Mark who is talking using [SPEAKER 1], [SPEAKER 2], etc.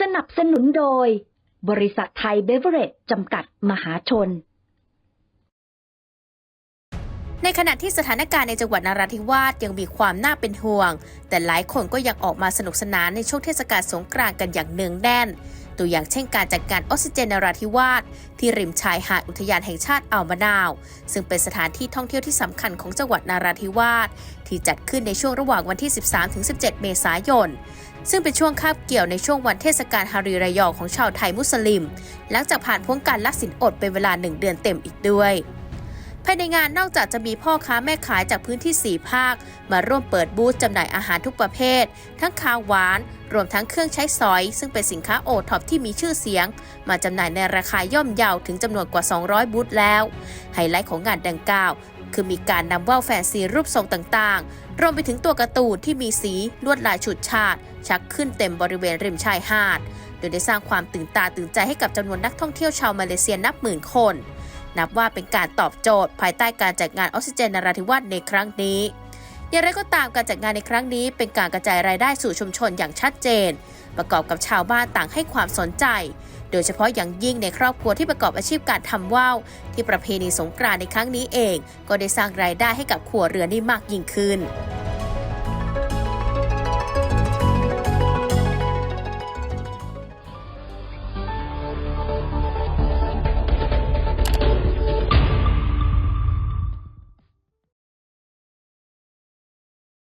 [SPEAKER 1] สนับสนุนโดย บริษัทไทยเบเวอเรจจำกัดมหาชน
[SPEAKER 2] ในขณะที่สถานการณ์ในจังหวัดนราธิวาสยังมีความน่าเป็นห่วง แต่หลายคนก็ยังออกมาสนุกสนานในช่วงเทศกาลสงกรานต์กันอย่างเนืองแน่น ตัวอย่างเช่นการจัดการออกซิเจนนราธิวาสที่ริมชายหาดอุทยานแห่งชาติอ่าวมะนาว ซึ่งเป็นสถานที่ท่องเที่ยวที่สำคัญของจังหวัดนราธิวาสที่จัดขึ้นในช่วงระหว่างวันที่ 13-17 เมษายน ซึ่งเป็นช่วงคาบเกี่ยวในช่วงวันเทศกาลฮารีรายอของชาวไทยมุสลิม หลังจากผ่านพ้นการลักสินอดเป็นเวลาหนึ่งเดือนเต็มอีกด้วย ภายในงานนอกจากจะมีพ่อค้าแม่ขายจากพื้นที่ 4 ภาค มาร่วมเปิดบูธจำหน่ายอาหารทุกประเภท ทั้งคาวหวาน รวมทั้งเครื่องใช้สอย ซึ่งเป็นสินค้าโอท็อปที่มีชื่อเสียง มาจำหน่ายในราคาย่อมเยาถึงจำนวนกว่า 200 บูธแล้ว ไฮไลท์ของงานดังกล่าว คือมีการนำว่าวแฟนซีรูปทรงต่างๆ รวมไปถึงตัวการ์ตูนที่มีสีลวดลายฉุดฉาด ชักขึ้นเต็มบริเวณริมชายหาด โดยได้สร้างความตื่นตาตื่นใจให้กับจำนวนนักท่องเที่ยวชาวมาเลเซียนับหมื่นคน นับว่าเป็นการตอบโจทย์ ภายใต้การจัดงานออกซิเจนนราธิวาสในครั้งนี้ อย่างไรก็ตามการจัดงานในครั้งนี้ เป็นการกระจายรายได้สู่ชุมชนอย่างชัดเจน ประกอบกับชาวบ้านต่างให้ความสนใจ โดยเฉพาะอย่างยิ่งในครอบครัวที่ประกอบอาชีพการทำว่าวที่ประเพณีสงกรานในครั้งนี้เอง ก็ได้สร้างรายได้ให้กับครัวเรือนได้มากยิ่งขึ้น